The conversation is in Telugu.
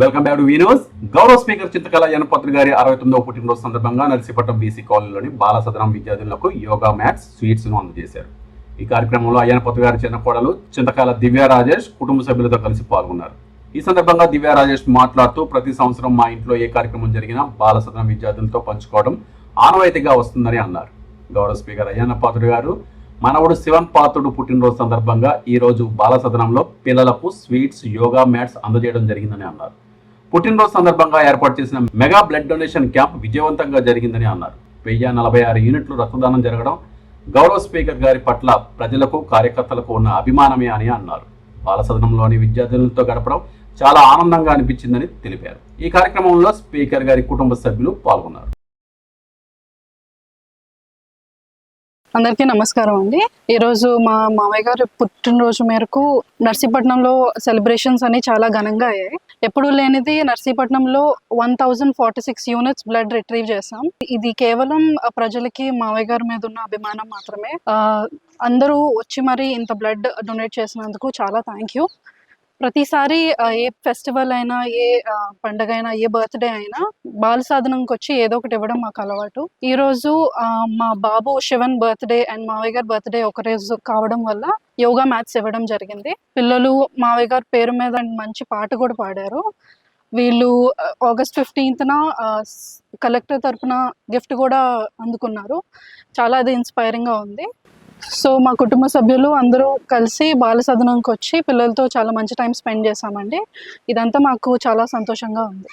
వెల్కమ్ బ్యాక్ టు వీనోస్ గౌరవ స్పీకర్ చింతకల యనపత్రి గారి అరవై తొమ్మిదవ పుట్టినరోజు సందర్భంగా నర్సీపట్నం బీసీ కాలనీలోని బాలసదనం విద్యార్థులకు యోగా మ్యాట్స్ స్వీట్స్ను అందజేశారు. ఈ కార్యక్రమంలో అయ్యనపత్రి గారి చిన్న కోడలు చింతకాల దివ్య రాజేష్ కుటుంబ సభ్యులతో కలిసి పాల్గొన్నారు. ఈ సందర్భంగా దివ్య రాజేష్ మాట్లాడుతూ ప్రతి సంవత్సరం మా ఇంట్లో ఏ కార్యక్రమం జరిగినా బాలసదనం విద్యార్థులతో పంచుకోవడం ఆనవాయితీగా వస్తుందని అన్నారు. గౌరవ స్పీకర్ అయ్యన్న పాత్రుడు గారు మనవడు శివన్ పాత్రుడు పుట్టినరోజు సందర్భంగా ఈరోజు బాలసదనంలో పిల్లలకు స్వీట్స్ యోగా మ్యాట్స్ అందజేయడం జరిగిందని అన్నారు. పుట్టినరోజు సందర్భంగా ఏర్పాటు చేసిన మెగా బ్లడ్ డొనేషన్ క్యాంప్ విజయవంతంగా జరిగిందని అన్నారు. వెయ్యి నలభై ఆరు యూనిట్లు రక్తదానం జరగడం గౌరవ స్పీకర్ గారి పట్ల ప్రజలకు కార్యకర్తలకు ఉన్న అభిమానమే అని అన్నారు. బాలసదనంలోని విద్యార్థులతో గడపడం చాలా ఆనందంగా అనిపించిందని తెలిపారు. ఈ కార్యక్రమంలో స్పీకర్ గారి కుటుంబ సభ్యులు పాల్గొన్నారు. అందరికీ నమస్కారం అండి. ఈరోజు మా మామయ్య గారు పుట్టినరోజు మేరకు నర్సీపట్నంలో సెలబ్రేషన్స్ అనేవి చాలా ఘనంగా అయ్యాయి. ఎప్పుడు లేనిది నర్సీపట్నంలో one thousand forty six units blood retrieve చేసాం ఇది కేవలం ప్రజలకి మామయ్య గారి మీద ఉన్న అభిమానం మాత్రమే. అందరూ వచ్చి మరి ఇంత బ్లడ్ డొనేట్ చేసినందుకు చాలా థ్యాంక్ యూ. ప్రతిసారి ఏ ఫెస్టివల్ అయినా ఏ పండగ అయినా ఏ బర్త్డే అయినా బాల సాధనంకి వచ్చి ఏదో ఒకటి ఇవ్వడం మాకు అలవాటు. ఈ రోజు మా బాబు శివన్ బర్త్డే అండ్ మావయ్య గారి బర్త్డే ఒక రోజు కావడం వల్ల యోగా మ్యాథ్స్ ఇవ్వడం జరిగింది. పిల్లలు మావయ్య గారి పేరు మీద మంచి పాట కూడా పాడారు. వీళ్ళు ఆగస్ట్ ఫిఫ్టీన్త్న కలెక్టర్ తరపున గిఫ్ట్ కూడా అందుకున్నారు. చాలా అది ఇన్స్పైరింగ్గా ఉంది. సో మా కుటుంబ సభ్యులు అందరూ కలిసి బాల సదనంకి వచ్చి పిల్లలతో చాలా మంచి టైం స్పెండ్ చేశామండి. ఇదంతా మాకు చాలా సంతోషంగా ఉంది.